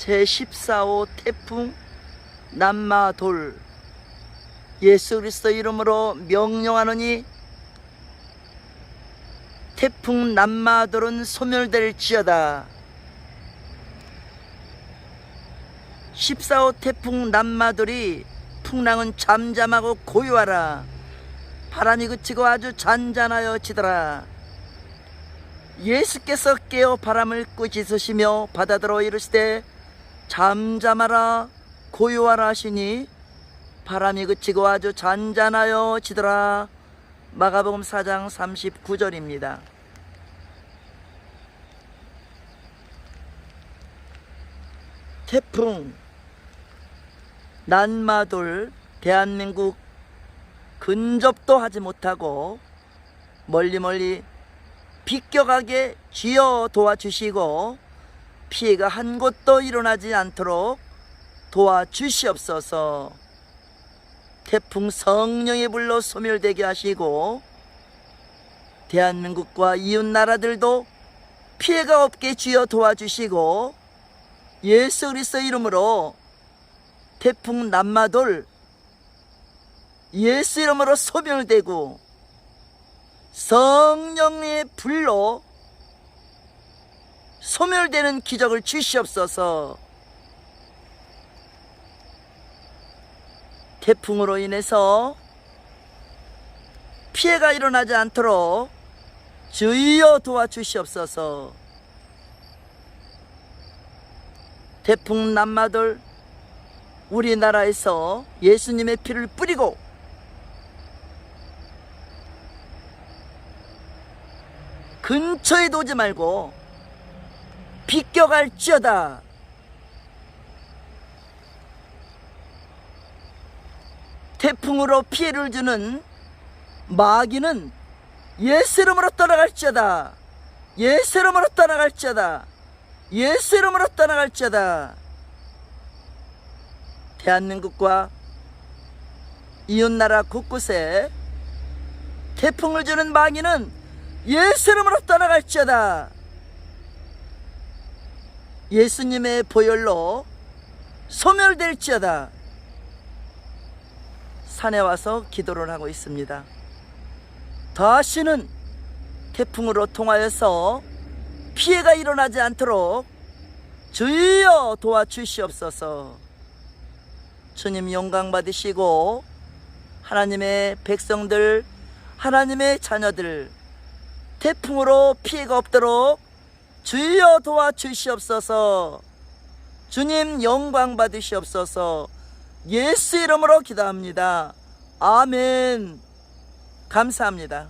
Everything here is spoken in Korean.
제14호 태풍 남마돌. 예수 그리스도 이름으로 명령하노니 태풍 남마돌은 소멸될지어다. 14호 태풍 남마돌이 풍랑은 잠잠하고 고요하라. 바람이 그치고 아주 잔잔하여 지더라. 예수께서 깨어 바람을 꾸짖으시며 바다들어 이르시되 잠잠하라 고요하라 하시니 바람이 그치고 아주 잔잔하여 지더라. 마가복음 4장 39절입니다. 태풍 난마돌 대한민국 근접도 하지 못하고 멀리 멀리 비껴가게 쥐어 도와주시고 피해가 한 곳도 일어나지 않도록 도와주시옵소서. 태풍 성령의 불로 소멸되게 하시고 대한민국과 이웃 나라들도 피해가 없게 쥐어 도와주시고 예수 그리스도 이름으로 태풍 남마돌 예수 이름으로 소멸되고 성령의 불로 소멸되는 기적을 주시옵소서 태풍으로 인해서 피해가 일어나지 않도록 주의여 도와주시옵소서. 태풍 남마돌 우리나라에서 예수님의 피를 뿌리고 근처에 오지 말고 비껴갈지어다. 태풍으로 피해를 주는 마귀는 예수 이름으로 떠나갈지어다. 예수 이름으로 떠나갈지어다. 예수 이름으로 떠나갈지어다. 대한민국과 이웃나라 곳곳에 태풍을 주는 마귀는 예수 이름으로 떠나갈지어다 예수님의 보혈로 소멸될지어다. 산에 와서 기도를 하고 있습니다. 다시는 태풍으로 통하여서 피해가 일어나지 않도록 주여 도와주시옵소서. 주님 영광 받으시고 하나님의 백성들 하나님의 자녀들 태풍으로 피해가 없도록 주여 도와주시옵소서. 주님 영광 받으시옵소서. 예수 이름으로 기도합니다. 아멘. 감사합니다